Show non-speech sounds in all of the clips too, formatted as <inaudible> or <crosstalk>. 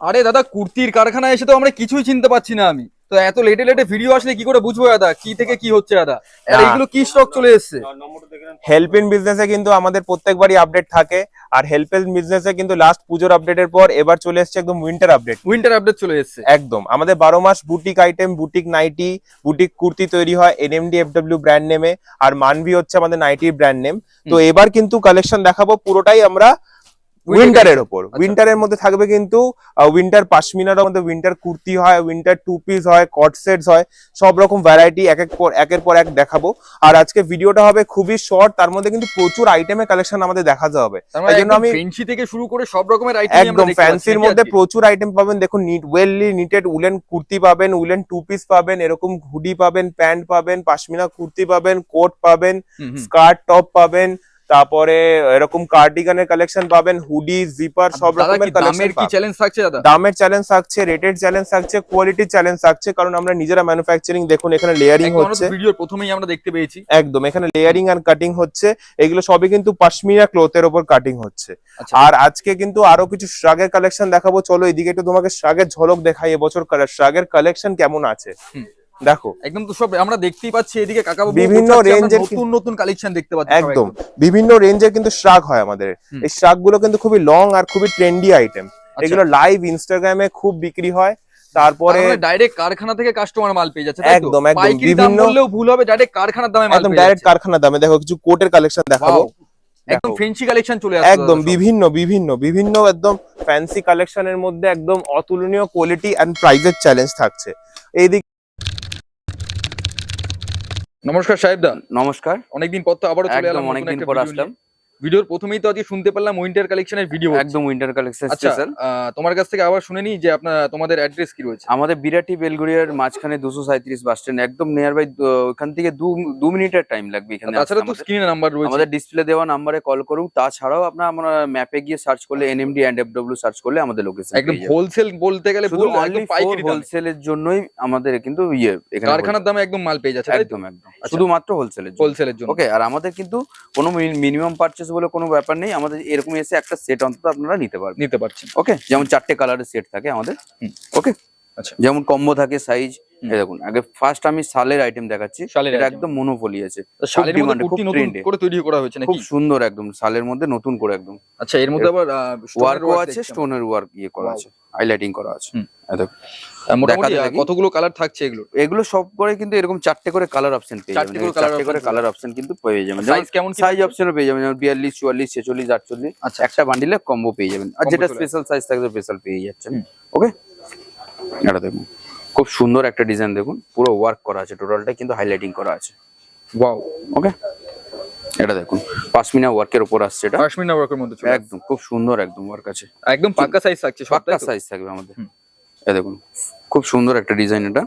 আরে দাদা কুর্তির কারখানা এসে তো আমরা কিছুই চিনতে পারছি না আমি। তো এত লেটে লেটে ভিডিও আসলে কি করে বুঝব দাদা? কি থেকে কি হচ্ছে দাদা। এইগুলো কি স্টক চলে এসছে? হেল্প ইন বিজনেসে কিন্তু আমাদের প্রত্যেকবারই আপডেট থাকে। আর হেল্প ইন বিজনেসে কিন্তু লাস্ট পুজোর আপডেটের পর এবার চলে এসেছে একদম উইন্টার আপডেট উইন্টার আপডেট চলে এসছে। একদম। আমাদের বারো মাস boutique item boutique nighty boutique kurti তৈরি হয় এনএমডি এফডব্লিউ ব্র্যান্ড নেমে আর মানভি হচ্ছে আমাদের নাইটির ব্র্যান্ড নেম তো এবার কিন্তু কালেকশন দেখাবো। পুরোটাই আমরা উইন্টারের ওপর। উইন্টারের মধ্যে থাকবে কিন্তু উইন্টার পাশমিনার মধ্যে উইন্টার কুর্তি হয় উইন্টার টু পিস হয় কট সেটস হয় সব রকম ভ্যারাইটি এক এক পর একের পর এক দেখাবো। আর আজকে ভিডিওটা হবে খুবই শর্ট তার মধ্যে কিন্তু প্রচুর আইটেমের কালেকশন আমাদের দেখাতে হবে তার তাই মানে জন্য আমি ফেন্সি থেকে শুরু করে সব রকমের আইটেম একদম ফ্যান্সির মধ্যে প্রচুর আইটেম পাবেন। দেখুন knit well knitted woollen kurti পাবেন উলেন টু পিস পাবেন এরকম হুডি পাবেন প্যান্ট পাবেন পাশমিনা কুর্তি পাবেন কোট পাবেন স্কার্ট টপ পাবেন তারপরে এরকম কার্ডিগানের কালেকশন পাবেন হুডি জিপার সব রকমের কালেকশন কি চ্যালেঞ্জ থাকছে দাদা? দামের চ্যালেঞ্জ থাকছে রেটের চ্যালেঞ্জ থাকছে কোয়ালিটির চ্যালেঞ্জ থাকছে কারণ আমরা নিজেরা ম্যানুফ্যাকচারিং দেখুন এখানে লেয়ারিং হচ্ছে। ভিডিওর প্রথমেই আমরা দেখতে পেয়েছি। একদম এখানে লেয়ারিং আর কাটিং হচ্ছে এগুলো সবই কিন্তু পাশমিনা ক্লথের ওপর কাটিং হচ্ছে। আচ্ছা। আর আজকে কিন্তু আরও কিছু শ্রাগের কালেকশন দেখাবো চলো এদিকে একটু তোমাকে শ্রাগের ঝলক দেখাই এবছর শ্রাগের কালেকশন কেমন আছে। দেখো। একদম তো সব আমরা দেখতেই পাচ্ছি এদিকে কাকা বিভিন্ন এর নতুন নতুন কালেকশন দেখতে পাচ্ছি একদম। বিভিন্ন রেঞ্জের কিন্তু শ্রাগ হয় আমাদের। এই শ্রাগগুলো কিন্তু খুবই লং আর খুবই ট্রেন্ডি আইটেম আচ্ছা। এগুলো লাইভ ইনস্টাগ্রামে খুব বিক্রি হয়। তারপরে ডাইরেক্ট কারখানা থেকে কাস্টমার মাল পেয়ে যাচ্ছে একদম, একদম, বিভিন্ন- বললেও ভুল হবে ডাইরেক্ট কারখানার দামে মাল একদম ডাইরেক্ট যাচ্ছে। কারখানা দামে। দেখো কিছু কোটের কালেকশন দেখাবো। একদম। ফেন্সি কালেকশন চলে আসছে একদম বিভিন্ন বিভিন্ন বিভিন্ন একদম ফ্যান্সি কালেকশনের মধ্যে একদম অতুলনীয় কোয়ালিটি এন্ড প্রাইজের চ্যালেঞ্জ থাকছে। এইদিকে নমস্কার সাহেব দা নমস্কার। অনেকদিন পর তো আবারও চলে এলাম অনেকদিন পর আসলাম। ভিডিওর প্রথমেই তো আজকে শুনতে পারলাম উইন্টার কালেকশনের ভিডিও একদম উইন্টার কালেকশন আচ্ছা স্পেশাল তোমার কাছ থেকে আবার শুনে নিই যে আপনার তোমাদের অ্যাড্রেস কি রয়েছে? আমাদের বিরাটি বেলগুড়িয়ার মাঝখানে দুশো সাঁত্রিশ বাস স্ট্যান্ড একদম নিয়ার বাই ওখান থেকে দু দু মিনিটের টাইম লাগবে এখানে আসতে তাছাড়া তো স্ক্রিনে নাম্বার রয়েছে। আমাদের ডিসপ্লে দেওয়া নাম্বারে কল করুন তাছাড়াও আপনার আমরা ম্যাপে গিয়ে সার্চ করলে এনএমডি অ্যান্ড এফডব্লিউ সার্চ করলে আমাদের লোকেশন একদম হোলসেল বলতে গেলে শুধু অনলি হোলসেলের জন্যই আমাদের কিন্তু ইয়ে এখানে কারখানার দামে একদম মাল পেয়ে যাচ্ছে। একদম একদম। শুধুমাত্র হোলসেলের জন্য। হোলসেলের জন্য। ওকে আর আমাদের কিন্তু কোনো মিনিমাম পারচেস বলে কোনো ব্যাপার নেই। আমাদের এরকম এসে একটা সেট অন্তত আপনারা নিতে পারবেন। নিতে পারছেন। ওকে যেমন চারটে কালারের সেট থাকে আমাদের। ওকে। যেমন কম্বো থাকে সাইজ দেখুন আগে ফার্স্ট আমি শালের আইটেম দেখাচ্ছি এটা একদম মনোপলি আছে। শালের মধ্যে কুর্তি নতুন করে তৈরি করা হয়েছে নাকি? খুব সুন্দর একদম শালের মধ্যে নতুন করে একদম। আচ্ছা এর মধ্যে আবার আছে স্টোনের ওয়ার্ক ইয়ে করা আছে হাইলাইটিং করা আছে। মোটামুটি থাকি। কতগুলো কালার থাকছে এগুলো? এগুলো সব করে কিন্তু এরকম চারটে করে কালার অপশন পেয়ে চারটে যাবেন। করে এই চারটে করে কালার অপশন কিন্তু পেয়ে যাবেন। সাইজ কেমন সাইজ অপশনও পেয়ে যাবেন যেমন বিয়াল্লিশ চুয়াল্লিশ ছেচল্লিশ আটচল্লিশ আচ্ছা। একটা বান্ডিলে কম্বো পেয়ে যাবেন। আর যেটা স্পেশাল সাইজ থাকবে স্পেশাল পেয়ে যাচ্ছেন। ওকে এটা দেখুন। খুব সুন্দর একটা ডিজাইন দেখুন। পুরো ওয়ার্ক করা আছে টোটালটা কিন্তু হাইলাইটিং করা আছে। ওয়াও ওকে এটা দেখুন। পাশমিনা ওয়ার্কের উপর আসছে এটা। কাশ্মীর ওয়ার্কের মধ্যে চলে একদম খুব সুন্দর একদম ওয়ার্ক আছে। একদম পাক্কা সাইজ থাকছে পাক্কা সাইজ থাকবে আমাদের। এই দেখুন খুব সুন্দর একটা ডিজাইন এটা।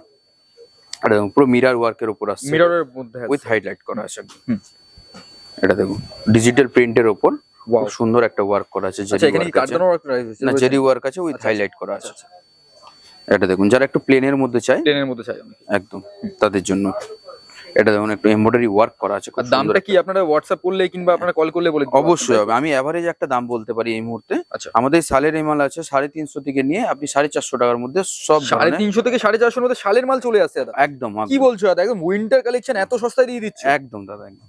আর দেখুন পুরো মিরর ওয়ার্কের উপর আসছে। মিররের মধ্যে। উইথ হাইলাইট করা আছে। এটা দেখুন ডিজিটাল প্রিন্টের ওপর Wow. খুব সুন্দর একটা ওয়ার্ক করা আছে আচ্ছা জেরি কি ওয়ার্ক আছে। না জেরি ওয়ার্ক আছে উইথ আচ্ছা, হাইলাইট করা আছে। আচ্ছা। এটা দেখুন যারা একটু প্লেনের মধ্যে চাই প্লেনের মধ্যে চাই একদম তাদের জন্য। এটা দেখুন একটু এমব্রয়ডারি ওয়ার্ক করা আছে আর দামটা কি আপনারা হোয়াটসঅ্যাপ করলে কিংবা আপনারা কল করলে বলে অবশ্যই হবে। আমি এভারেজ একটা দাম বলতে পারি এই মুহূর্তে। আচ্ছা। আমাদের সালের এই মাল আছে সাড়ে তিনশো থেকে নিয়ে আপনি সাড়ে চারশো টাকার মধ্যে সব সাড়ে তিনশো থেকে সাড়ে চারশোর মধ্যে শালের মাল চলে আসছে দাদা। একদম কি বলছো দাদা? একদম উইন্টার কালেকশন এত সস্তায় দিয়ে দিচ্ছে। একদম দাদা একদম।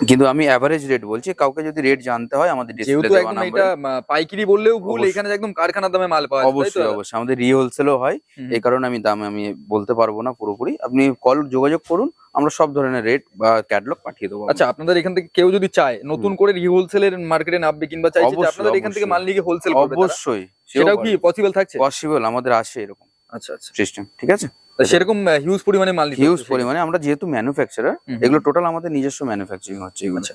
কিন্তু আমি এভারেজ রেট বলছি কাউকে যদি রেট জানতে হয় আমাদের ডিসপ্লে যেহেতু একদম এটা পাইকারি বললেও ভুল এখানে একদম কারখানার দামে মাল পাওয়া যায় অবশ্যই অবশ্যই। আমাদের রি হোলসেলও হয় এই কারণে আমি দাম আমি বলতে পারব না পুরোপুরি। আপনি কল যোগাযোগ করুন আমরা সব ধরনের রেট বা ক্যাটলগ পাঠিয়ে দেবো। আচ্ছা আপনাদের এখান থেকে কেউ যদি চায় নতুন করে রিহোলসেলের মার্কেটে নামবে কিংবা চাইছে আপনাদের এখান থেকে মাল নিয়ে হোলসেল করবে অবশ্যই। সেটাও কি পসিবল থাকছে? পসিবল আমাদের আছে এরকম। আচ্ছা আচ্ছা। সিস্টেম ঠিক আছে? সেরকম হিউজ পরিমাণে মাল হিউজ পরিমাণে। আমরা যেহেতু ম্যানুফ্যাকচারার। এগুলো টোটাল আমাদের নিজস্ব ম্যানুফ্যাকচারিং হচ্ছে এগুলো। আচ্ছা।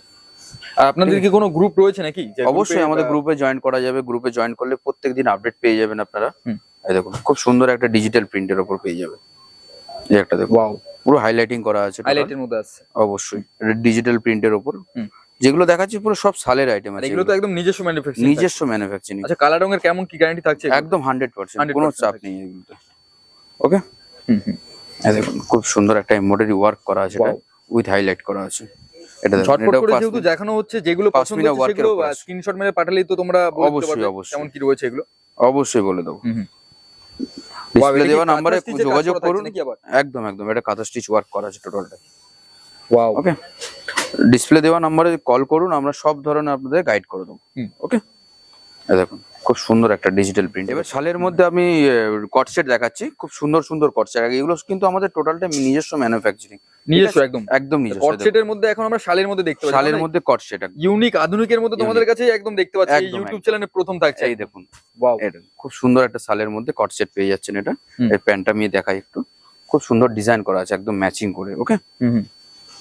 আর আপনাদের কি কোনো গ্রুপ রয়েছে নাকি? অবশ্যই আমাদের গ্রুপে জয়েন করা যাবে। গ্রুপে জয়েন করলে প্রত্যেকদিন আপডেট পেয়ে যাবেন আপনারা। এই দেখুন খুব সুন্দর একটা ডিজিটাল প্রিন্টের উপর পেয়ে যাবে। এই একটা দেখুন। পুরো হাইলাইটিং করা আছে হাইলাইটের মধ্যে আছে। অবশ্যই। ডিজিটাল প্রিন্টের হুম। যেগুলো দেখাচ্ছি পুরো সব সালের আইটেম আছে এগুলো তো একদম নিজস্ব ম্যানুফ্যাকচারিং নিজস্ব ম্যানুফ্যাকচারিং আচ্ছা কালার রঙের কেমন কি গ্যারান্টি থাকছে একদম হান্ড্রেড পার্সেন্ট 100% কোনো চাপ। নেই এগুলোতে। ওকে হুম, হুম। দেখুন খুব সুন্দর একটা এমব্রয়ডারি ওয়ার্ক করা আছে Wow. উইথ হাইলাইট করা আছে। এটা ঝটপট করে যেহেতু দেখানো হচ্ছে যেগুলো পছন্দ হচ্ছে সেগুলো স্ক্রিনশট মেরে পাঠালেই তো তোমরা অবশ্যই, অবশ্যই। কেমন কি রয়েছে এগুলো। অবশ্যই বলে দেবো। ডিসপ্লে দেওয়া নাম্বারে যোগাযোগ করুন। একদম একদম এটা কাঁথা স্টিচ ওয়ার্ক করা আছে টোটালটা ওয়াও ওকে ডিসপ্লে দেওয়া নাম্বারে কল করুন আমরা সব ধরনের আপনাদের গাইড করে দেবো। ওকে দেখুন খুব সুন্দর একটা ডিজিটাল প্রিন্ট এবার শালের মধ্যে আমি কটসেট দেখাচ্ছি। খুব সুন্দর সুন্দর কট সেট এগুলো কিন্তু আমাদের টোটালটা নিজস্ব ম্যানুফ্যাকচারিং নিজস্ব একদম। একদম নিজস্ব কট সেটের মধ্যে এখন আমরা শালের মধ্যে দেখতে পাচ্ছি। শালের মধ্যে কট সেট ইউনিক আধুনিকের মধ্যে তোমাদের কাছে একদম দেখতে পাচ্ছি। একদম, ইউটিউব। চ্যানেলে প্রথম থাকছে। এই দেখুন। ওয়াও এটা খুব সুন্দর একটা শালের মধ্যে কট সেট পেয়ে যাচ্ছেন এটা। হুম। এর প্যান্টটা আমি দেখাই একটু। খুব সুন্দর ডিজাইন করা আছে একদম ম্যাচিং করে ওকে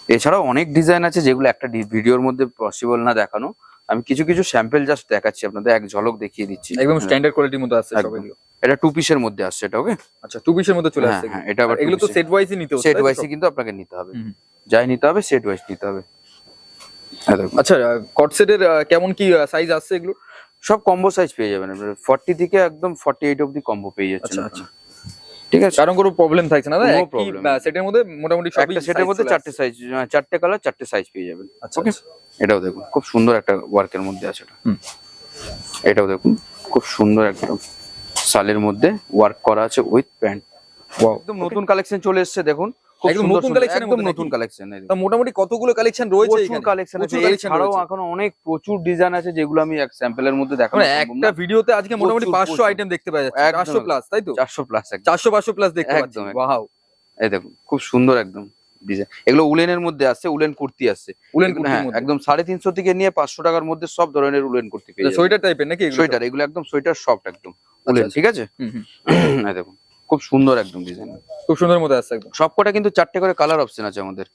এছাড়াও অনেক ডিজাইন আছে যেগুলো একটা ভিডিওর মধ্যে পসিবল না দেখানো। আমি কিছু কিছু স্যাম্পল জাস্ট দেখাচ্ছি আপনাদের এক ঝলক দেখিয়ে দিচ্ছি। একদম হ্যাঁ, স্ট্যান্ডার্ড কোয়ালিটির মধ্যে আছে সব একদম। এগুলো। এটা টু পিসের মধ্যে আসছে এটা ওকে আচ্ছা টু পিসের মধ্যে চলে হ্যাঁ আসছে হ্যাঁ এটা আবার এগুলো তো সেট ওয়াইজই নিতে হবে সেট সব? কিন্তু আপনাকে নিতে হবে। যাই নিতে হবে সেট ওয়াইজ নিতে হবে। এই আচ্ছা কট সেটের কেমন কি সাইজ আসছে এগুলো? সব কম্বো সাইজ পেয়ে যাবেন। ফর্টি থেকে একদম ফর্টি এইট অব্দি কম্বো পেয়ে যাচ্ছেন আচ্ছা। ঠিক আছে কারণ কোনো প্রবলেম থাকছে না দাদা সেটের মধ্যে মোটামুটি সবই সেটের মধ্যে চারটে। সাইজ চারটে কালার চারটে সাইজ পেয়ে যাবেন আচ্ছা Okay? আচ্ছা। এটাও দেখুন খুব সুন্দর একটা ওয়ার্কের মধ্যে আছে এটা হুম। এটাও দেখুন খুব সুন্দর একদম শালের মধ্যে ওয়ার্ক করা আছে উইথ প্যান্ট. একদম নতুন কালেকশন চলে এসছে দেখুন একদম নতুন একদম নতুন কালেকশন মোটামুটি কতগুলো কালেকশন রয়েছে প্রচুর কালেকশন আছে। এছাড়াও এখন অনেক প্রচুর ডিজাইন আছে যেগুলো আমি এক স্যাম্পলের মধ্যে দেখাবো একটা ভিডিওতে আজকে মোটামুটি প্রচুর, পাঁচশো প্রচুর। আইটেম দেখতে পাওয়া যাচ্ছে। প্লাস তাই তো? চারশো প্লাস প্লাস দেখতে পাচ্ছি। একদম, একদম। ওয়াও এই দেখুন খুব সুন্দর একদম ডিজাইন এগুলো উলেনের মধ্যে আসছে উলেন কুর্তি আসছে। উলেন হ্যাঁ একদম সাড়ে তিনশো থেকে নিয়ে পাঁচশো টাকার মধ্যে সব ধরনের উলেন কুর্তি পেয়ে সোয়েটার টাইপের নাকি সোয়েটার এগুলো একদম সোয়েটার সফট একদম উলেন আচ্ছা। ঠিক আছে? দেখুন। খুব সুন্দর একদম ডিজাইন খুব সুন্দর মধ্যে আসছে একদম। সবকটা কিন্তু চারটে করে কালার অপশন আছে আমাদের।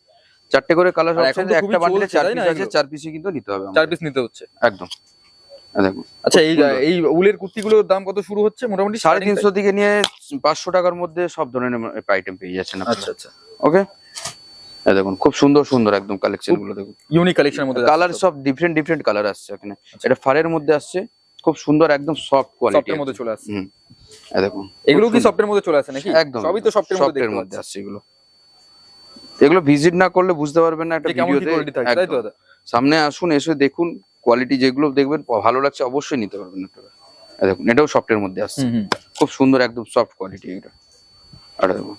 চারটে করে কালার অপশন একটা বান্ডিলে চার পিস আছে চার পিসই কিন্তু নিতে হবে চার পিস নিতে হচ্ছে। একদম। আচ্ছা এই এই উলের কুর্তিগুলোর দাম কত শুরু হচ্ছে মোটামুটি? সাড়ে তিনশো থেকে নিয়ে পাঁচশো টাকার মধ্যে সব ধরনের আইটেম পেয়ে যাচ্ছেন আচ্ছা আচ্ছা। ওকে দেখুন খুব সুন্দর সুন্দর একদম কালেকশনগুলো দেখুন। ইউনিক কালেকশনের মধ্যে কালার সব। ডিফারেন্ট ডিফারেন্ট কালার আসছে এখানে। এটা ফারের মধ্যে আসছে। খুব সুন্দর একদম সফট কোয়ালিটি মধ্যে চলে আসছে। দেখুন এগুলো কি সফটের মধ্যে চলে আসে নাকি? একদম সবই তো সফটের মধ্যে সফটের মধ্যে আসছে এগুলো। এগুলো ভিজিট না করলে বুঝতে পারবেন না একটা ভিডিওতে তাই তো? সামনে আসুন এসে দেখুন কোয়ালিটি যেগুলো দেখবেন ভালো লাগছে অবশ্যই নিতে পারবেন আপনারা দেখুন এটাও সফটের মধ্যে আসছে খুব সুন্দর একদম সফট কোয়ালিটি এটা আর দেখুন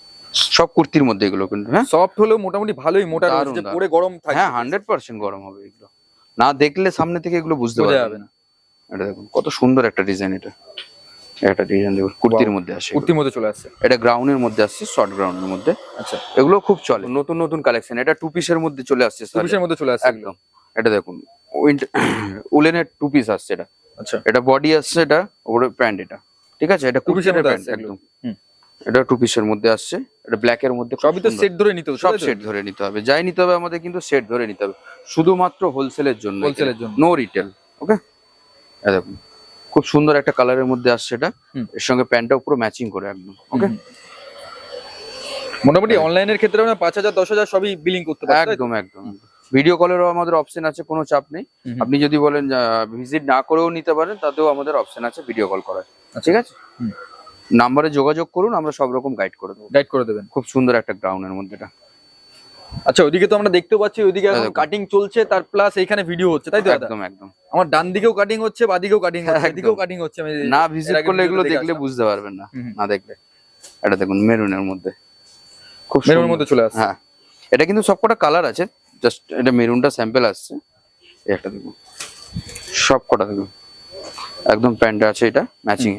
সব কুর্তির মধ্যে এগুলো কিন্তু হ্যাঁ? সফট হলেও মোটামুটি ভালোই মোটা রয়েছে পরে গরম থাকে। হ্যাঁ হান্ড্রেড পার্সেন্ট গরম হবে এগুলো। না দেখলে সামনে থেকে এগুলো বুঝতে না। না। এটা দেখুন কত সুন্দর একটা ডিজাইন এটা। একটা ডিজাইন দেখুন কুর্তির মধ্যে আসে কুর্তির মধ্যে চলে আসছে। এটা গ্রাউন্ডের মধ্যে আসছে শর্ট গ্রাউন্ডের মধ্যে। আচ্ছা। এগুলো খুব চলে। নতুন নতুন কালেকশন এটা টু পিসের মধ্যে চলে আসছে টু পিসের মধ্যে চলে আসছে একদম। এটা দেখুন <coughs> উলেনের টু পিস আসছে এটা। আচ্ছা। এটা বডি আসছে এটা প্যান্ট এটা। ঠিক আছে? এটা কুর্তির প্যান্ট একদম। এটা টু পিসের মধ্যে আসছে। এটা ব্ল্যাক এর মধ্যে সবই তো সেট ধরে নিতে হচ্ছে সব সেট ধরে নিতে হবে। যাই নিতে হবে আমাদের কিন্তু সেট ধরে নিতে হবে। শুধুমাত্র হোলসেলের জন্য এর জন্য। নো রিটেল ওকে দেখুন। খুব সুন্দর একটা কালারের মধ্যে আসছে এটা। এর সঙ্গে প্যান্টটাও পুরো ম্যাচিং করে একদম ওকে। মোটামুটি অনলাইনের ক্ষেত্রে আমরা পাঁচ হাজার দশ হাজার সবই বিলিং করতে পারি একদম একদম। ভিডিও কলেরও আমাদের অপশন আছে কোনো চাপ নেই। আপনি যদি বলেন ভিজিট না করেও নিতে পারেন তাতেও আমাদের অপশন আছে ভিডিও কল করার ঠিক আছে। নাম্বারে যোগাযোগ করুন আমরা সব রকম গাইড করে দেবো। গাইড করে দেবেন। খুব সুন্দর একটা গ্রাউন্ডের মধ্যে এটা। আচ্ছা ওইদিকে তো আমরা দেখতেও পাচ্ছি ওইদিকে এখন কাটিং চলছে তার প্লাস এখানে ভিডিও হচ্ছে তাই তো একদম একদম। আমার ডান দিকেও কাটিং হচ্ছে বাদিকেও কাটিং হচ্ছে একদম। এদিকেও কাটিং হচ্ছে না ভিজিট করলে এগুলো দেখলে বুঝতে পারবেন না। না দেখলে। এটা দেখুন মেরুনের মধ্যে। খুব মেরুনের। মধ্যে চলে আসছে। হ্যাঁ। এটা কিন্তু সবকটা কালার আছে জাস্ট এটা মেরুনটা স্যাম্পল আসছে। এই একটা দেখুন। সব কটা দেখুন। একদম প্যান্ট আছে এটা ম্যাচিং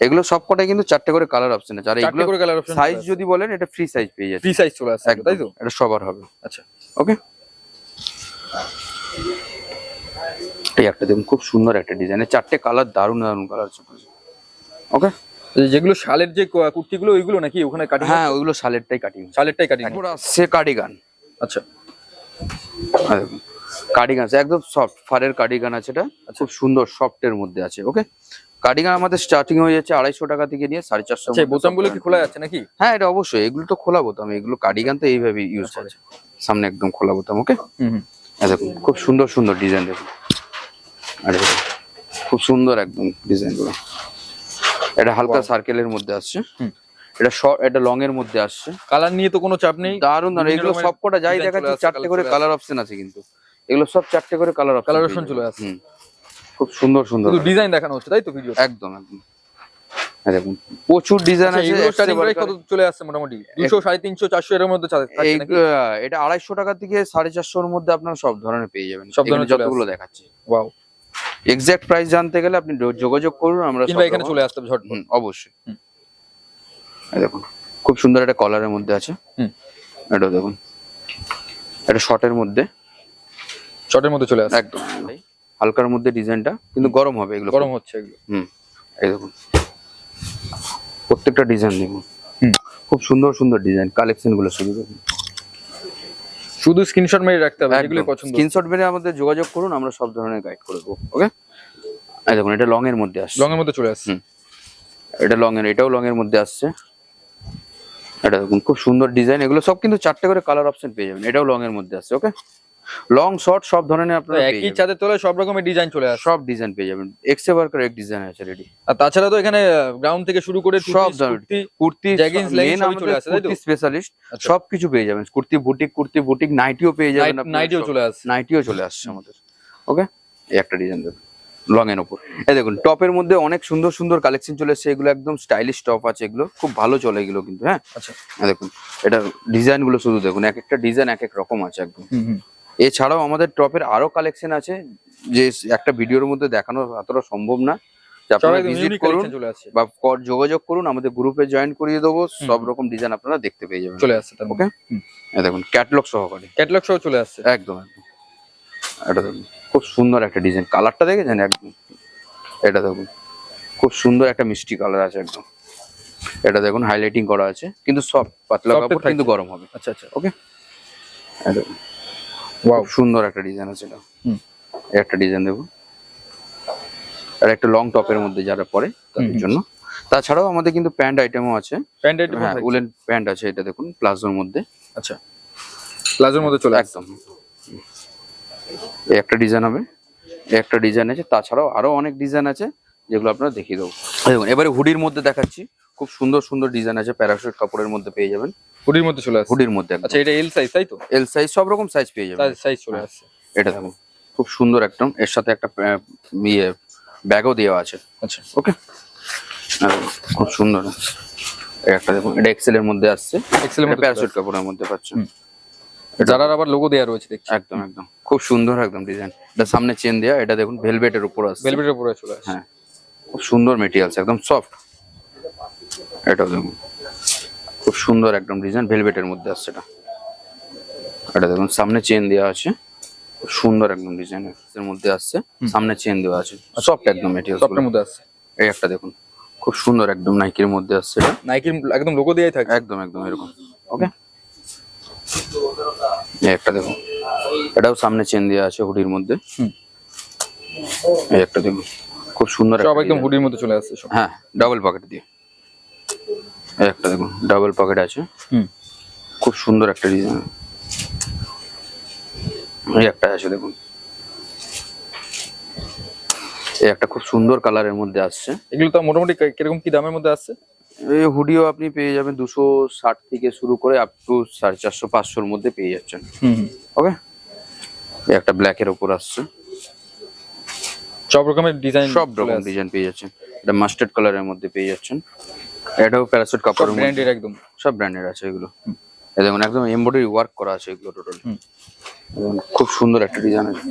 এগুলো সবকটাই কিন্তু চারটে করে কালার অপশন আছে। আর এগুলো করে কালার অপশন সাইজ যদি বলেন এটা ফ্রি সাইজ পেয়ে যাচ্ছে ফ্রি সাইজ চলে আসছে তাই তো? এটা সবার হবে। আচ্ছা। ওকে এই একটা দেখুন খুব সুন্দর একটা ডিজাইন চারটে কালার দারুণ দারুণ কালার আছে। ওকে যেগুলো শালের যে কুর্তিগুলো ওইগুলো নাকি ওখানে কাটিং হ্যাঁ ওইগুলো শালেরটাই কাটিং শালেরটাই কাটিং তারপর আসছে কার্ডিগান আচ্ছা। কার্ডিগান আছে একদম সফট ফারের কার্ডিগান আছে এটা। খুব সুন্দর সফটের মধ্যে আছে ওকে কার্ডিগান আমাদের স্টার্টিং হয়ে যাচ্ছে আড়াইশো টাকা থেকে নিয়ে সাড়ে চারশো আচ্ছা বোতামগুলো কি খোলা যাচ্ছে নাকি? হ্যাঁ এটা অবশ্যই এগুলো তো খোলা বোতাম এগুলো কার্ডিগান তো এইভাবে ইউজ আচ্ছা, সামনে একদম খোলা বোতাম ওকে দেখুন খুব সুন্দর সুন্দর ডিজাইন দেখুন। আর খুব সুন্দর একদম ডিজাইনগুলো। এটা হালকা সার্কেলের মধ্যে আসছে। হুম। এটা শর্ট এটা লং এর মধ্যে আসছে। কালার নিয়ে তো কোনো চাপ নেই। দারুণ দারুণ এগুলো সবকটা যাই দেখাচ্ছে চারটে করে কালার অপশন আছে কিন্তু। এগুলো সব চারটে করে কালার কালার অপশন চলে আসছে। খুব সুন্দর সুন্দর ডিজাইন দেখানো হচ্ছে তাই তো ভিডিও একদম একদম। দেখুন প্রচুর ডিজাইন আছে প্রাইস কত চলে আসছে মোটামুটি? দুশো সাড়ে তিনশো চারশো এর মধ্যে এটা আড়াইশো টাকা থেকে সাড়ে চারশোর মধ্যে আপনারা সব ধরনের পেয়ে যাবেন। সব ধরনের চলে যতগুলো দেখাচ্ছি। Wow. এক্সাক্ট প্রাইস জানতে গেলে আপনি যোগাযোগ করুন আমরা এখানে চলে আসতে হবে অবশ্যই। দেখুন খুব সুন্দর একটা কলারের মধ্যে আছে। হুম। এটা দেখুন এটা শর্টের মধ্যে। শর্টের মধ্যে চলে আসছে। একদম। হালকার মধ্যে ডিজাইনটা কিন্তু গরম হবে এগুলো। গরম হচ্ছে এগুলো। হুম এই দেখুন। প্রত্যেকটা ডিজাইন দেখুন। হুম। খুব সুন্দর সুন্দর ডিজাইন কালেকশনগুলো শুরু দেখুন। শুধু স্ক্রিনশট মেরে রাখতে হবে যেগুলো পছন্দ। স্ক্রিনশট মেরে আমাদের যোগাযোগ করুন আমরা সব ধরনের গাইড করে দেবো ওকে এই দেখুন এটা লং এর মধ্যে আসছে। লং এর মধ্যে চলে আসছে। এটা লং এর এটাও লং এর মধ্যে আসছে। এটা দেখুন খুব সুন্দর ডিজাইন। এগুলো সব কিন্তু চারটে করে কালার অপশন পেয়ে যাবেন এটাও লং এর মধ্যে আসছে ওকে লং শর্ট সব ধরনের আপনারা একই। ছাদের তলায় সব রকমের ডিজাইন চলে আসে। সব ডিজাইন পেয়ে যাবেন। এক্সে ওয়ার্কার এক ডিজাইন আছে রেডি আর তাছাড়া তো এখানে গ্রাউন্ড থেকে শুরু করে সব ধরনের। কুর্তি Jeggings, leggings সবই চলে আসে, তাই তো? কুর্তি স্পেশালিস্ট আচ্ছা। সব কিছু পেয়ে যাবেন। কুর্তি বুটিক কুর্তি বুটিক নাইটিও পেয়ে যাবেন নাইট- নাইটিও চলে আসছে নাইটিও চলে আসছে আমাদের। ওকে এই একটা ডিজাইন দেখুন। লং এর ওপর। এই দেখুন টপের মধ্যে অনেক সুন্দর সুন্দর কালেকশন চলে এসেছে এগুলো একদম স্টাইলিশ টপ আছে এগুলো। খুব ভালো চলে এগুলো কিন্তু হ্যাঁ? আচ্ছা। দেখুন এটা ডিজাইনগুলো শুধু দেখুন এক একটা ডিজাইন এক এক রকম আছে একদম। এছাড়াও আমাদের টপের আরও কালেকশন আছে যে একটা ভিডিওর মধ্যে দেখানো এতটা সম্ভব না। আপনারা ভিজিট করুন বা যোগাযোগ করুন আমাদের গ্রুপে জয়েন করিয়ে দেবো সব রকম ডিজাইন আপনারা দেখতে পেয়ে যাবেন। চলে আসছে ওকে দেখুন ক্যাটলগ সহকারে। ক্যাটালগ সহ চলে আসছে। একদম একদম। এটা দেখুন খুব সুন্দর একটা ডিজাইন কালারটা দেখেছেন? একদম। এটা দেখুন খুব সুন্দর একটা মিষ্টি কালার আছে একদম। এটা দেখুন হাইলাইটিং করা আছে। কিন্তু সব পাতলা কাপড় কিন্তু গরম হবে। আচ্ছা আচ্ছা। ওকে দেখুন। ওয়াও সুন্দর একটা ডিজাইন আছে এটা হুম। একটা ডিজাইন দেবো। আর একটা লং টপের মধ্যে যারা পরে তাদের জন্য। তাছাড়াও আমাদের কিন্তু প্যান্ট আইটেমও আছে। প্যান্ট আইটেম হ্যাঁ উলেন প্যান্ট আছে এটা দেখুন প্লাজোর মধ্যে। আচ্ছা। প্লাজোর মধ্যে চলে একদম। এই একটা ডিজাইন হবে। একটা ডিজাইন আছে। তাছাড়াও আরও অনেক ডিজাইন আছে যেগুলো আপনারা দেখিয়ে দেবো। দেখুন এবারে হুডির মধ্যে দেখাচ্ছি। খুব সুন্দর সুন্দর ডিজাইন আছে। প্যারাশুট কাপড়ের মধ্যে পেয়ে যাবেন। হুডির মধ্যে চলে আসছে? হুডির মধ্যে আচ্ছা এটা এল সাইজ তাই তো? এল সাইজ সব রকম সাইজ পেয়ে যাবেন। সাইজ চলে আসছে। এটা দেখুন খুব সুন্দর একদম এর সাথে একটা ইয়ে ব্যাগও দেওয়া আছে। আচ্ছা। ওকে খুব সুন্দর। একটা দেখুন এটা এক্সেল এর মধ্যে আসছে। এক্সেলের মধ্যে প্যারাশুট কাপড়ের মধ্যে পাচ্ছেন। হুম। যারা আবার লোগো দেওয়া রয়েছে দেখছি। একদম একদম। খুব সুন্দর একদম ডিজাইন এটা সামনে চেন দেওয়া এটা দেখুন ভেলভেটের উপর আসছে। ভেলভেটের উপরে চলে আসছে। হ্যাঁ। খুব সুন্দর মেটেরিয়ালস একদম সফট এটাও দেখুন। খুব সুন্দর একদম ডিজাইন ভেলভেটের মধ্যে আসছে এটা। এটা দেখুন সামনে চেন দেওয়া আছে। খুব সুন্দর একদম ডিজাইন এর মধ্যে আসছে। সামনে চেন দেওয়া আছে। সফট একদম মেটেরিয়ালস সফটের মধ্যে আসছে। এই একটা দেখুন খুব সুন্দর একদম নাইকির মধ্যে আসছে এটা। নাইকির একদম লোগো দেওয়াই থাকে একদম একদম এরকম। ওকে এই একটা দেখুন। এটাও সামনে চেন দেওয়া আছে হুডির মধ্যে। এই একটা দেখুন খুব সুন্দর সব একদম হুডির মধ্যে চলে আসছে সব। হ্যাঁ ডাবল পকেট দিয়ে। একটা দেখুন ডাবল পকেট আছে। হুম। খুব সুন্দর একটা ডিজাইন এই একটা আছে দেখুন। এই একটা খুব সুন্দর কালারের মধ্যে আসছে। এগুলো তো মোটামুটি কীরকম কি দামের মধ্যে আসছে? এই হুডিও আপনি পেয়ে যাবেন দুশো ষাট থেকে শুরু করে আপ টু সাড়ে চারশো পাঁচশোর মধ্যে পেয়ে যাচ্ছেন। ওকে একটা ব্ল্যাকের ওপর আসছে। সব রকমের ডিজাইন সব রকম ডিজাইন পেয়ে যাচ্ছেন। এটা মাস্টার্ড কালারের মধ্যে পেয়ে যাচ্ছেন। এটাও প্যারাসুট মধ্যে। ব্র্যান্ডের একদম। সব ব্র্যান্ডের আছে এগুলো। এই দেখুন একদম এমব্রয়ডারি ওয়ার্ক করা আছে এগুলো টোটাল। খুব সুন্দর একটা ডিজাইন আছে।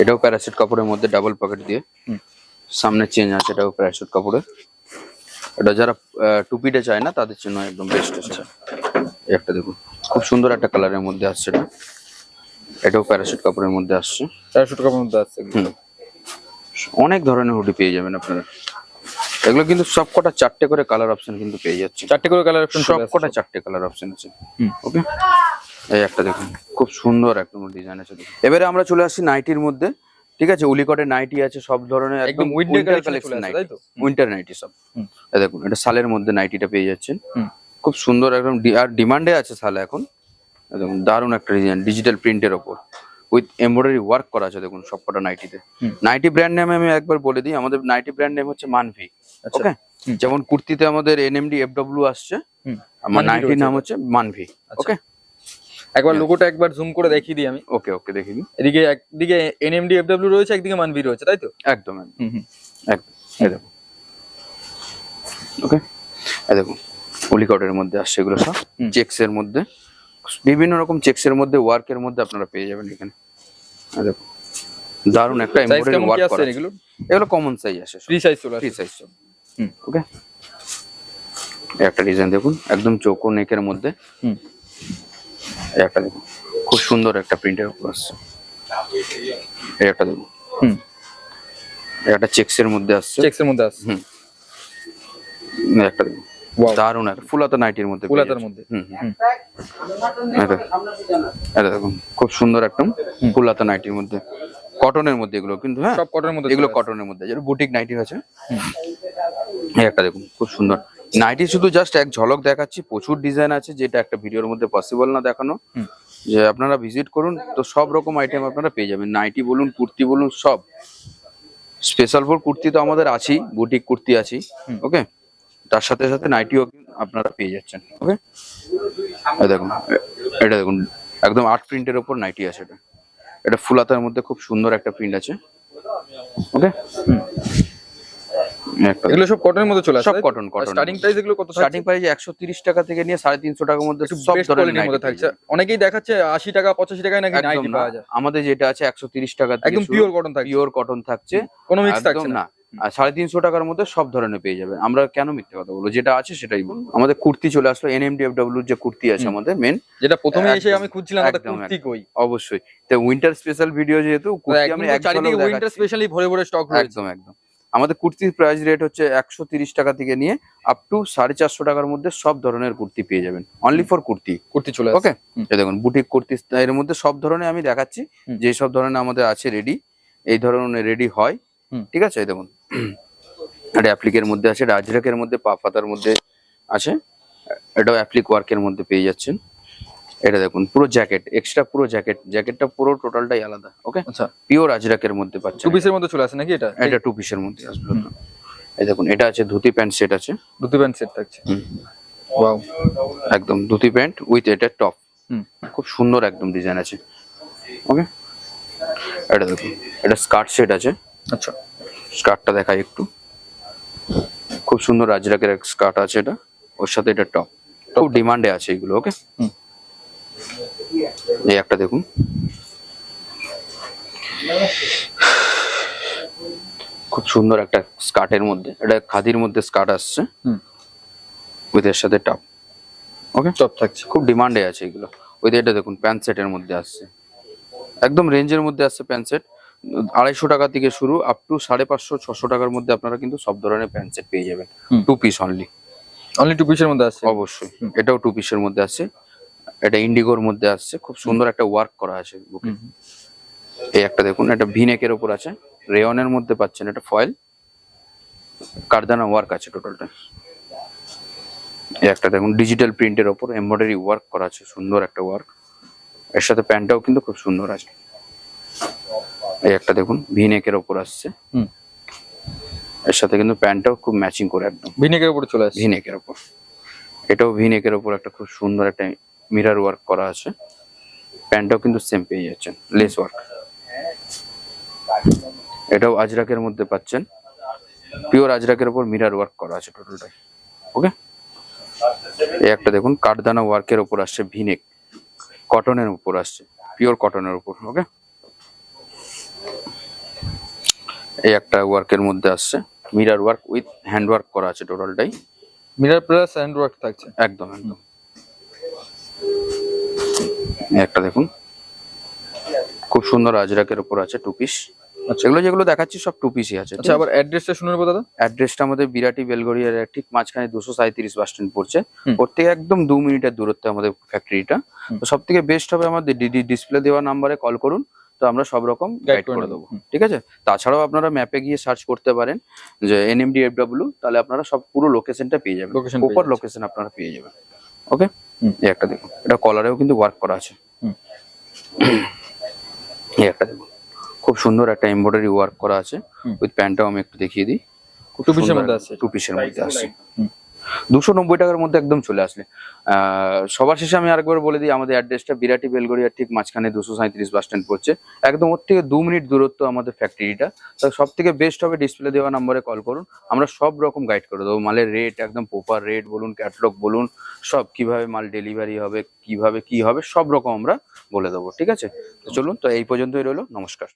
এটাও প্যারাসুট কাপড়ের মধ্যে ডাবল পকেট দিয়ে। সামনে চেঞ্জ আছে এটাও প্যারাসুট কাপড়ের। এটা যারা টুপিটা চায় না তাদের জন্য একদম বেস্ট আছে। একটা দেখুন খুব সুন্দর একটা কালারের মধ্যে আসছে এটা। এটাও প্যারাসুট কাপড়ের মধ্যে আসছে। প্যারাসুট কাপড়ের মধ্যে আসছে অনেক ধরনের হুডি পেয়ে যাবেন আপনারা। এগুলো কিন্তু সবকটা চারটে করে কালার অপশন কিন্তু পেয়ে যাচ্ছে চারটে করে কালার অপশন সব কটা চারটে কালার অপশন আছে। ওকে এই একটা দেখুন খুব সুন্দর একদম ডিজাইন আছে এবারে আমরা চলে আসছি নাইটির মধ্যে ঠিক আছে? উলিকটের নাইটি আছে সব ধরনের একদম একদম winter collection nighty? Winter nighty সব। এই দেখুন এটা সালের মধ্যে নাইটিটা পেয়ে যাচ্ছেন। খুব সুন্দর একদম আর ডিমান্ডে আছে সালে এখন। দেখুন দারুণ একটা ডিজাইন ডিজিটাল প্রিন্টের ওপর। উইথ এমব্রয়ডারি ওয়ার্ক করা আছে দেখুন সবকটা নাইটিতে নাইটি ব্র্যান্ড নেম আমি একবার বলে দিই আমাদের নাইটি ব্র্যান্ড নেম হচ্ছে মানভি। ওকে হুম। যেমন কুর্তিতে আমাদের এনএমডি এফডব্লিউ আসছে আমার মানভি নাম হচ্ছে মানভি আচ্ছা। ওকে একবার. লোগোটা একবার জুম করে দেখিয়ে দিই আমি। ওকে ওকে দেখে নিন এদিকে একদিকে এনএমডি এফডব্লিউ রয়েছে একদিকে মানভি রয়েছে তাই তো? একদম একদম। এই দেখুন ওকে এই দেখুন পলিকটের মধ্যে আসছে এগুলো সব। চেক্স এর মধ্যে। বিভিন্ন রকম চেক্স এর মধ্যে ওয়ার্কের মধ্যে আপনারা পেয়ে যাবেন এখানে। দেখুন দারুণ একটা এমব্রয়ডারি ওয়ার্ক করা আছে। এগুলো এগুলো কমন সাইজ আসে ফ্রি সাইজ চলে ফ্রি সাইজ হুম। ওকে একটা ডিজাইন দেখুন একদম চৌকো নেকের মধ্যে। হুম। একটা দেখুন খুব সুন্দর একটা প্রিন্টের উপর আসছে। এই একটা দেখুন। হুম। একটা চেক্স এর মধ্যে আসছে। চেক্স এর মধ্যে আসছে। হুম। একটা দেখুন। দারুণ একটা ফুলাতা নাইটির মধ্যে। মধ্যে। এটা দেখুন। খুব সুন্দর একদম ফুলাতা নাইটির মধ্যে। কটনের মধ্যে এগুলো কিন্তু হ্যাঁ? সব কটনের মধ্যে এগুলো কটনের মধ্যে। যেটা বুটিক নাইটি আছে। একটা দেখুন খুব সুন্দর। নাইটি শুধু জাস্ট এক ঝলক দেখাচ্ছি প্রচুর ডিজাইন আছে যেটা একটা ভিডিওর মধ্যে পসিবল না দেখানো। যে আপনারা ভিজিট করুন তো সব রকম আইটেম আপনারা পেয়ে যাবেন। নাইটি বলুন কুর্তি বলুন সব। স্পেশাল ফর কুর্তি তো আমাদের আছেই বুটিক কুর্তি হুম। ওকে তার সাথে সাথে নাইটিও আপনারা পেয়ে যাচ্ছেন ওকে দেখুন এটা দেখুন একদম আর্ট প্রিন্টের ওপর নাইটি আছে এটা। এটা ফুলাতার মধ্যে খুব সুন্দর একটা প্রিন্ট আছে ওকে এগুলো সব কটনের মধ্যে চলে আসছে সব cotton, cotton। স্টার্টিং প্রাইস এগুলো কত স্টার্টিং প্রাইস একশো তিরিশ টাকা থেকে নিয়ে সাড়ে তিনশো টাকার মধ্যে সব ধরনের মধ্যে থাকছে। অনেকেই দেখাচ্ছে আশি টাকা পঁচাশি টাকায় নাকি নাইটি পাওয়া যায়। আমাদের যেটা আছে একশো তিরিশ টাকা একদম পিওর কটন থাকছে। পিওর কটন থাকছে। কোনো মিক্স থাকছে না। আর সাড়ে তিনশো টাকার মধ্যে সব ধরনের পেয়ে যাবেন। আমরা কেন মিথ্যে কথা বলব? যেটা আছে সেটাই বলব। আমাদের কুর্তি চলে আসলো এনএমডিএফডব্লিউ যে কুর্তি আছে আমাদের মেন যেটা প্রথমে এসে আমি খুঁজছিলাম কুর্তি কই। অবশ্যই। তো উইন্টার স্পেশাল ভিডিও যেহেতু কুর্তি আমি উইন্টার স্পেশালি ভরে ভরে স্টক একদম একদম। আমাদের কুর্তির প্রাইস রেট হচ্ছে একশো তিরিশ টাকা থেকে নিয়ে আপ টু সাড়ে চারশো টাকার মধ্যে সব ধরনের কুর্তি পেয়ে যাবেন। Only for kurti. কুর্তি চলে ওকে দেখুন বুটিক কুর্তি এর মধ্যে সব ধরনের আমি দেখাচ্ছি যে সব ধরনের আমাদের আছে রেডি এই ধরনের রেডি হয়। ঠিক আছে? দেখুন এটা অ্যাপ্লিকের মধ্যে আছে এটা আজরাকের মধ্যে পা পাতার মধ্যে আছে এটাও অ্যাপ্লিক ওয়ার্কের মধ্যে পেয়ে যাচ্ছেন। এটা দেখুন পুরো জ্যাকেট এক্সট্রা পুরো জ্যাকেট জ্যাকেটটা পুরো টোটালটাই আলাদা ওকে আচ্ছা। পিওর আজরাকের মধ্যে পাচ্ছেন। টু পিসের মধ্যে চলে আসে নাকি এটা? এটা টু পিসের মধ্যে আসবে এই দেখুন এটা আছে ধুতি প্যান্ট সেট আছে। ধুতি প্যান্ট সেট থাকছে। ওয়াও একদম ধুতি প্যান্ট উইথ এটা টপ খুব সুন্দর একদম ডিজাইন আছে ওকে এটা দেখুন এটা স্কার্ট সেট আছে। আচ্ছা। স্কার্টটা দেখাই একটু। খুব সুন্দর রাজরাকের এক স্কার্ট আছে এটা ওর সাথে এটা টপ খুব ডিমান্ডে আছে এগুলো ওকে হুম। এই একটা দেখুন। খুব সুন্দর একটা স্কার্টের মধ্যে এটা খাদির মধ্যে স্কার্ট আসছে। হুম। উইথ এর সাথে টপ ওকে টপ থাকছে। খুব ডিমান্ডে আছে এগুলো। ওই এটা দেখুন প্যান্ট সেটের মধ্যে আসছে। একদম রেঞ্জের মধ্যে আসছে প্যান্ট সেট আড়াইশো টাকা থেকে শুরু আপ টু সাড়ে পাঁচশো ছশো টাকার মধ্যে আপনারা কিন্তু সব ধরনের প্যান্ট সেট পেয়ে যাবেন। Two piece only only two পিসের মধ্যে আসছে। অবশ্যই। এটাও টু পিসের মধ্যে আসছে। এটা ইন্ডিগোর মধ্যে আসছে। খুব সুন্দর একটা ওয়ার্ক করা আছে বুকে। এই একটা দেখুন এটা ভিনেকের ওপর আছে। রেয়নের মধ্যে পাচ্ছেন এটা ফয়েল কারদানা ওয়ার্ক আছে টোটালটা এই একটা দেখুন ডিজিটাল প্রিন্টের ওপর এমব্রয়ডারি ওয়ার্ক করা আছে সুন্দর একটা ওয়ার্ক এর সাথে প্যান্টটাও কিন্তু খুব সুন্দর আছে। এই একটা দেখুন ভিনেকের ওপর আসছে। হুম। এর সাথে কিন্তু প্যান্টটাও খুব ম্যাচিং করে একদম। ভিনেকের উপরে চলে আসছে। ভিনেকের ওপর। এটাও ভিনেকের ওপর একটা খুব সুন্দর একটা মিরার ওয়ার্ক করা আছে। প্যান্টটাও কিন্তু সেম পেয়ে যাচ্ছেন লেস ওয়ার্ক এটাও আজরাকের মধ্যে পাচ্ছেন। পিওর আজরাকের ওপর মিরার ওয়ার্ক করা আছে টোটালটাই ওকে এই একটা দেখুন কাঠদানা ওয়ার্কের ওপর আসছে ভিনেক কটনের উপর আসছে পিওর কটনের উপর ওকে এই একটা ওয়ার্কের মধ্যে আসছে mirror work with hand work করা আছে টোটালটাই মিরার প্লাস হ্যান্ড ওয়ার্ক থাকছে। একদম একদম। একটা দেখুন। খুব সুন্দর আজরাকের উপর আছে টু পিস আচ্ছা সেগুলো যেগুলো দেখাচ্ছি সব টু পিসই আছে আচ্ছা আবার অ্যাড্রেসটা শুনে নেব দাদা অ্যাড্রেসটা আমাদের বিরাটি বেলগড়িয়ার ঠিক মাঝখানে দুশো সাঁত্রিশ বাস স্ট্যান্ড পড়ছে। ওর থেকে একদম দু মিনিটের দূরত্বে আমাদের ফ্যাক্টরিটা। তো সব থেকে বেস্ট হবে আমাদের ডিডি ডিসপ্লে দেওয়া নাম্বারে কল করুন তো আমরা সব রকম গাইড করে দেবো ঠিক আছে? তাছাড়াও আপনারা ম্যাপে গিয়ে সার্চ করতে পারেন যে এনএমডি এফডব্লিউ তাহলে আপনারা সব পুরো লোকেশনটা পেয়ে যাবেন। প্রপার লোকেশন আপনারা পেয়ে যাবেন ওকে। এই একটা দেখুন। এটা কলারেও কিন্তু ওয়ার্ক করা আছে। হুম। এই একটা দেখুন। খুব সুন্দর একটা এমব্রয়ডারি ওয়ার্ক করা আছে। উইথ প্যান্টটাও আমি একটু দেখিয়ে দিই। টু পিসের মধ্যে আছে। টু পিসের মধ্যে আসছে দুশো নব্বই টাকার মধ্যে একদম চলে আসলে। সবার শেষে আমি আরেকবার বলে দিই, আমাদের অ্যাড্রেসটা বিরাটি বেলগড়িয়ার ঠিক মাঝখানে দুশো সাঁত্রিশ বাস স্ট্যান্ড পড়ছে। একদম ওর থেকে দু মিনিট দূরত্ব আমাদের ফ্যাক্টরিটা তো সব থেকে বেস্ট হবে ডিসপ্লে দেওয়া নম্বরে কল করুন। আমরা সব রকম গাইড করে দেবো। মালের রেট একদম প্রপার রেট বলুন ক্যাটলগ বলুন, সব কীভাবে মাল ডেলিভারি হবে, কীভাবে কি হবে, সব রকম আমরা বলে দেবো। ঠিক আছে? তো চলুন, তো এই পর্যন্তই রইল। নমস্কার।